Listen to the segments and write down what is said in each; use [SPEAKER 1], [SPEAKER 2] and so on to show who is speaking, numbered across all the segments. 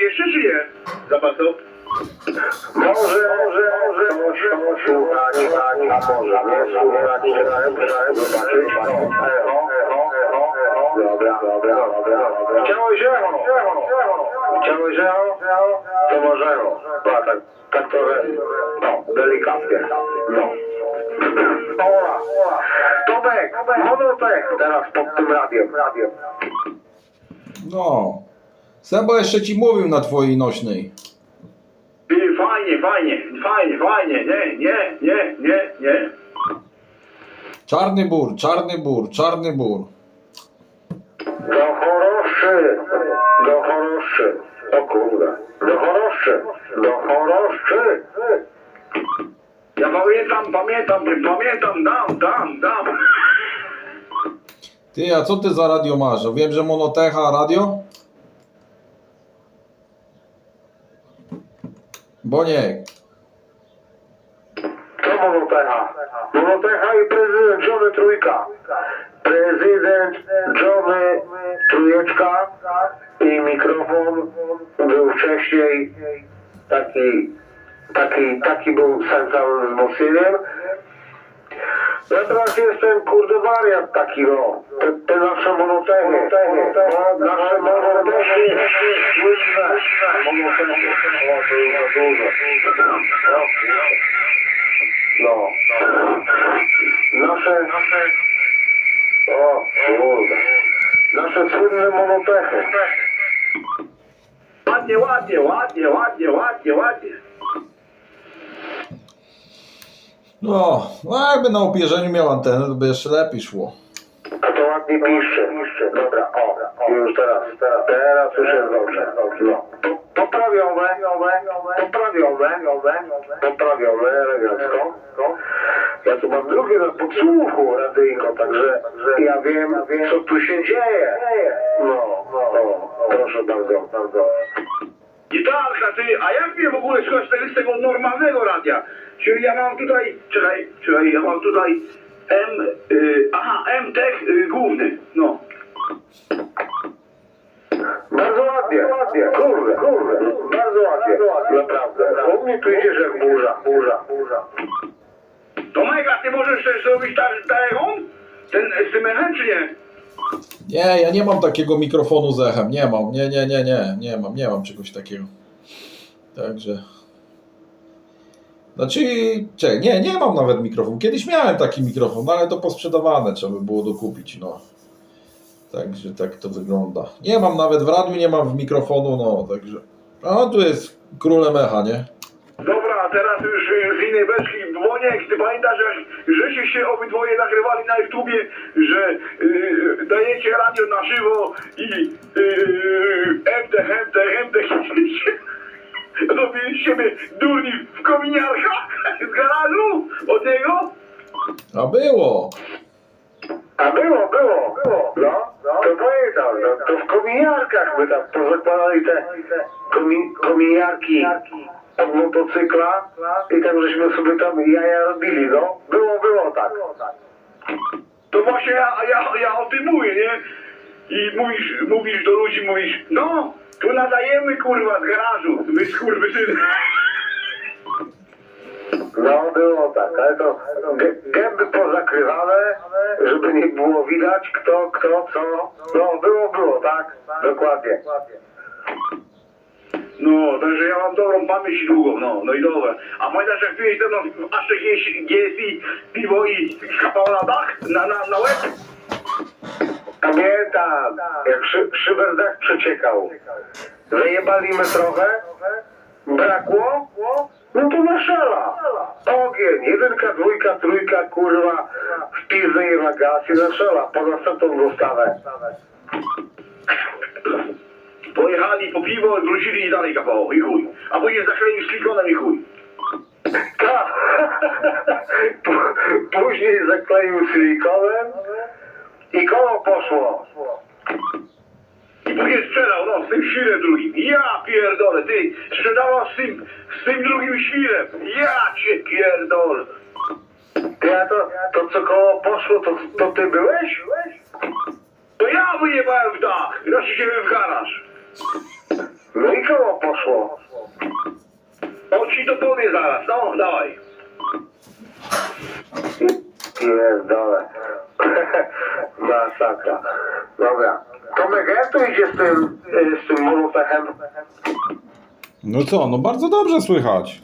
[SPEAKER 1] jeszcze czy nie? Zapasu?
[SPEAKER 2] Może, może, może, coś słuchać, a może nie słuchać, zobaczyć. Echo, echo, echo, echo. Dobra, dobra, dobra, dobra. Chciałeś echo, chciałeś echo, to może echo. A, tak, tak trochę, no, delikatnie, no. Ola, Tomek, monotech teraz pod tym radiem, radiem.
[SPEAKER 3] No. Sebo jeszcze ci mówił na twojej nośnej.
[SPEAKER 1] I fajnie, fajnie, fajnie, fajnie, nie, nie, nie, nie, nie.
[SPEAKER 3] Czarny bór, czarny bór, czarny bór.
[SPEAKER 2] Do choroszczy, do choroszczy. O kurde, do choroszczy, do choroszczy.
[SPEAKER 1] Ja pamiętam, pamiętam, pamiętam, dam, dam, dam.
[SPEAKER 3] Ty, a co ty za radio masz? Wiem, że monotecha radio? Boniek.
[SPEAKER 2] Co monotecha? Monotecha i prezydent Johnny Trójka. Prezydent Johnny Trójeczka i mikrofon był wcześniej taki, taki, taki był sam wzmocnieniem. Ja teraz jestem kurde wariat taki no. Te, te nasze monotechy. No, nasze monotechy słynne. Monotechy. O, to już za dużo. No. Nasze, o kurde, nasze słynne monotechy.
[SPEAKER 1] Ładnie, ładnie, ładnie, ładnie, ładnie, ładnie.
[SPEAKER 3] No, no jakby na opierzeniu miał antenę, to by jeszcze lepiej szło.
[SPEAKER 2] A to ładnie piszcze. Dobra, o, już teraz, teraz, teraz już jest dobrze. No. Po- Poprawione, poprawione, poprawione elegancko. Ja tu mam drugie na podsłuchu radyjko, także ja wiem, co tu się dzieje. No, no, proszę bardzo, bardzo.
[SPEAKER 1] Gitarka, ty, a jak mnie w ogóle słuchać tego, z tego normalnego radia? Czyli ja mam tutaj, czekaj, czekaj, ja mam tutaj M, y, aha, M-Tech y, główny, no.
[SPEAKER 2] Bardzo ładnie, ładnie, kurde, kurde, bardzo ładnie, naprawdę. U mnie tu idziesz jak burza, burza, burza.
[SPEAKER 1] To mega, ty możesz też zrobić tak, tak jak on? Ten z tym echem, czy nie?
[SPEAKER 3] Nie, ja nie mam takiego mikrofonu z echem, nie mam, nie, nie, nie, nie, nie mam, nie mam czegoś takiego. Także... Znaczy, czekaj, nie, nie mam nawet mikrofonu. Kiedyś miałem taki mikrofon, no ale to posprzedawane, trzeba by było dokupić, no. Także tak to wygląda. Nie mam nawet w radiu, nie mam w mikrofonu, no, także... A tu jest królem echa, nie?
[SPEAKER 1] Dobra, teraz już y, z innej beczki. Boniek, ty pamiętasz, jak żeście się obydwoje nagrywali na YouTubie, że y, dajecie radio na żywo i y, MTech, MTech, MTech robiliście mnie durni w kominiarkach z garażu od niego?
[SPEAKER 3] A było!
[SPEAKER 2] A było, było, było, no, to pamiętam, no, to w kominiarkach my tam pozakładali te komi, kominiarki od motocykla i tam żeśmy sobie tam jaja robili, no. Było, było tak.
[SPEAKER 1] To właśnie ja, ja, ja o tym mówię, nie? I mówisz, mówisz do ludzi, mówisz, no, tu nadajemy kurwa z garażu, wy skurwysyny.
[SPEAKER 2] No, było tak, ale to gę- gęby pozakrywane, żeby nie było widać kto, kto, co. No, było, było, tak, dokładnie.
[SPEAKER 1] No, także ja mam dobrą pamięć długą, no, no i dobra. A pamiętasz jak piłeś ze mną w Asze GSI piwo i kapał na dach, na, na, na łeb?
[SPEAKER 2] Pamiętam, jak szy, szyber dach przeciekał. Zajebaliśmy trochę, brakło, no to naszala. Ogień, jedynka, dwójka, trójka, kurwa, w pizdę i na gaz i naszala, po następną dostawę.
[SPEAKER 1] Pojechali po piwo, wrócili i dalej kapało i chuj. A później zakleił silikonem i chuj.
[SPEAKER 2] Tak. Później zakleił silikonem i koło poszło.
[SPEAKER 1] I później sprzedał, no, z tym świrem drugim. Ja pierdolę, ty, sprzedawał z tym, z tym drugim świrem. Ja cię pierdolę.
[SPEAKER 2] Ty, a to, to co koło poszło, to, to ty byłeś?
[SPEAKER 1] To ja wyjebałem w dach, raz się w garaż.
[SPEAKER 2] No i koło poszło.
[SPEAKER 1] On ci to powie zaraz, no dawaj.
[SPEAKER 2] Pierdolę. Masakra. Dobra. Tomek, jak to idzie z tym, z tym monotechem?
[SPEAKER 3] No co, no bardzo dobrze słychać.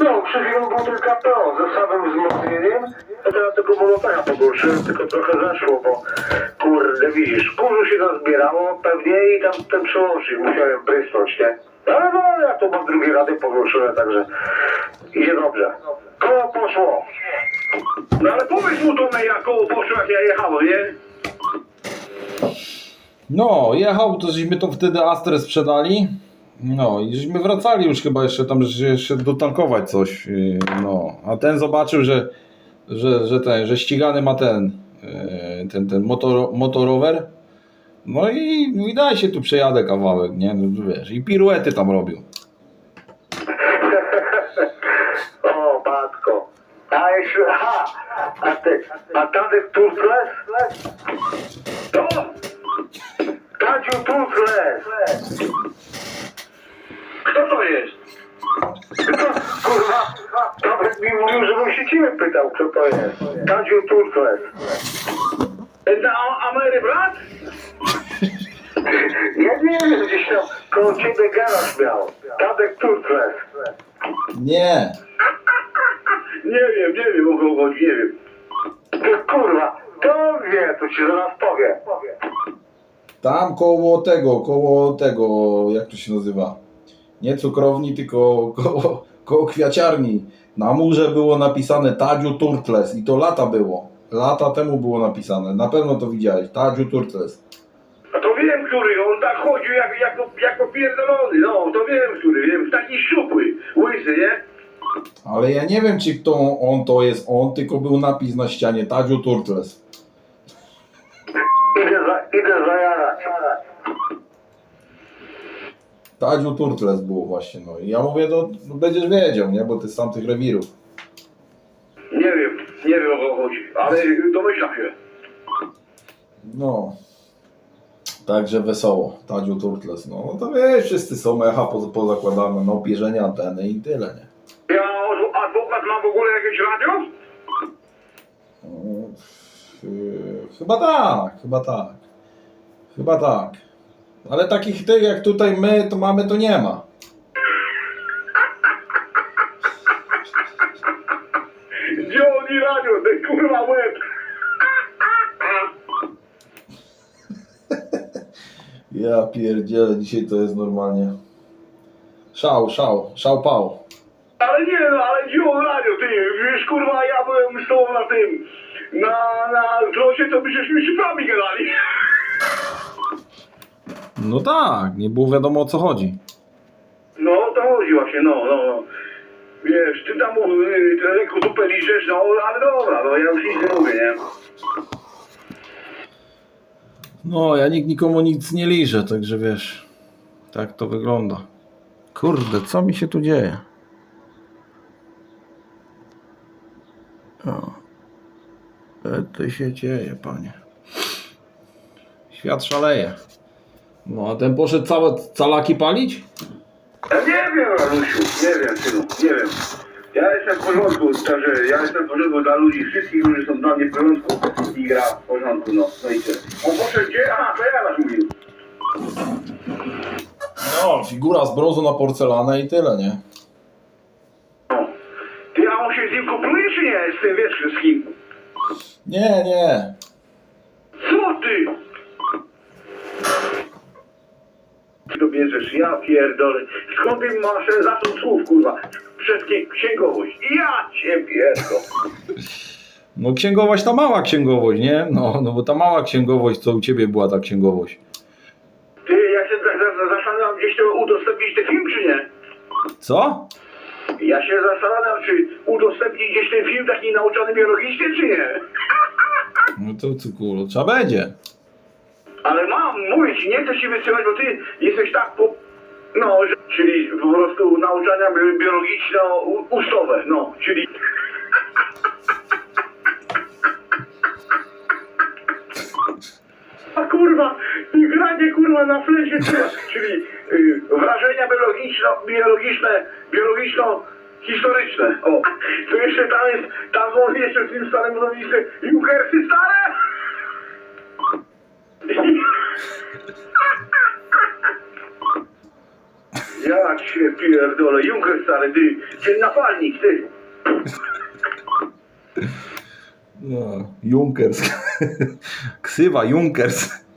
[SPEAKER 2] No, przed chwilą był tylko to, ze samym wzmocnieniem, a teraz tego monotecha pogorszyłem, tylko trochę zeszło, bo kurde, widzisz, kurzu się nazbierało pewnie i tam ten przełącznik musiałem prysnąć, nie? Ale no, ja to mam drugie rady pogorszyłem, także idzie dobrze. Koło poszło.
[SPEAKER 1] No ale powiedz mu Tomek, jak koło poszło, jak ja jechałem, nie?
[SPEAKER 3] No, jechał, to żeśmy to wtedy Astrę sprzedali. No i żeśmy wracali już chyba jeszcze tam, że jeszcze dotankować coś. yy, No, a ten zobaczył, że, że, że ten, że ścigany ma ten, yy, ten, ten motor, motorower. No i mówi, daj się tu przejadę kawałek, nie? No, wiesz, i piruety tam robił.
[SPEAKER 2] O, matko. A jeszcze, aha, a ty, a Tadek Turkles?
[SPEAKER 1] To?
[SPEAKER 2] Tadziu Turkles!
[SPEAKER 1] Jest?
[SPEAKER 2] Kurwa, Tadek mi mówił, żebym się ciebie pytał, kto to jest. Tadziu Turkles.
[SPEAKER 1] Ten A- Amery brat?
[SPEAKER 2] Ja nie wiem, gdzieś tam koło ciebie garaż miał. Tadek Turkles.
[SPEAKER 3] Nie,
[SPEAKER 1] Nie wiem, nie wiem o kogo chodzi, nie wiem.
[SPEAKER 2] Ty kurwa, to wie, to ci zaraz powie.
[SPEAKER 3] tam koło tego, koło tego, jak to się nazywa? Nie cukrowni, tylko koło, koło kwiaciarni. Na murze było napisane Tadziu Turtles i to lata było. Lata temu było napisane. Na pewno to widziałeś. Tadziu Turtles.
[SPEAKER 1] A to wiem, który, on tak chodził jak, jak, jak opierdolony, no, to wiem, który, wiem, taki szczupły, łysy, nie?
[SPEAKER 3] Ale ja nie wiem, czy to on to jest on, tylko był napis na ścianie Tadziu Turtles.
[SPEAKER 2] Idę, za, idę zajarać.
[SPEAKER 3] Tadziu Turtles było właśnie. No i ja mówię, to no, będziesz wiedział, nie? Bo ty z tamtych rewirów.
[SPEAKER 1] Nie wiem, nie wiem o kogo chodzi, ale domyślam się.
[SPEAKER 3] No. Także wesoło. Tadziu Turtles. No, no to wiesz, wszyscy są echa poz- pozakładane, no pierzenie anteny i tyle, nie?
[SPEAKER 1] Ja, adwokat ma w ogóle jakieś radio?
[SPEAKER 3] Chyba tak, chyba tak. Chyba tak. Ale takich tych jak tutaj my to mamy, to nie ma.
[SPEAKER 1] Gdzie oni radio, ten kurwa łeb?
[SPEAKER 3] Ja pierdzielę, dzisiaj to jest normalnie. Szał, szał, szał pał.
[SPEAKER 1] Ale nie no, ale gdzie on radio, ty? Wiesz, kurwa, ja byłem z tobą na tym, na, na zlocie, to by żeśmy szybami gadali.
[SPEAKER 3] No tak, nie było wiadomo o co chodzi.
[SPEAKER 1] No, o to chodzi właśnie, no, no, no. Wiesz, ty tam y, lekko dupę liżesz, no, ale dobra, no, ja już nic nie mówię, nie?
[SPEAKER 3] No, ja nikt nikomu nic nie liżę, także wiesz, tak to wygląda. Kurde, co mi się tu dzieje? O, co to się dzieje, panie? Świat szaleje. No, a ten poszedł całe calaki palić?
[SPEAKER 1] Ja nie wiem, Anusiu, nie wiem, synu, nie wiem. Ja jestem w porządku, także ja jestem w porządku dla ludzi, wszystkich, którzy są dla mnie w porządku i gra w porządku, no, no i tyle. On poszedł gdzie? A, to ja was mówił.
[SPEAKER 3] No, figura z brązu na porcelanę i tyle, nie?
[SPEAKER 1] No. Ty, a on się z nim kupluje, czy nie? Z tym, wiesz, wszystkim.
[SPEAKER 3] Nie, nie.
[SPEAKER 1] Co ty? Ty to bierzesz, ja pierdolę. Skąd ty masz ten zasób słów, kurwa? Przez kie- księgowość. Ja cię pierdolę.
[SPEAKER 3] No księgowość ta mała księgowość, nie? No, no bo ta mała księgowość, co u ciebie była ta księgowość.
[SPEAKER 1] Ty, ja się za- zastanawiam, gdzieś to udostępnić ten film, czy nie?
[SPEAKER 3] Co?
[SPEAKER 1] Ja się zastanawiam, czy udostępnić gdzieś ten film taki nauczany biologicznie, czy nie?
[SPEAKER 3] No to co kurwa, trzeba będzie.
[SPEAKER 1] Ale mam, mówię ci, nie chcę ci wysyłać, bo ty jesteś tak po... No, że, czyli po prostu nauczania bi- biologiczno-ustowe, no, czyli... A kurwa, i grać takie kurwa na kurwa, czyli y, wrażenia biologiczno, biologiczne, biologiczno-historyczne. O, to jeszcze tam jest, tam jeszcze w tym starym budownictwie Junkersy stare! Ja cię pierdolę, Junker stary, ty, ten napalnik, ty.
[SPEAKER 3] No, Junkers. Ksywa Junkers.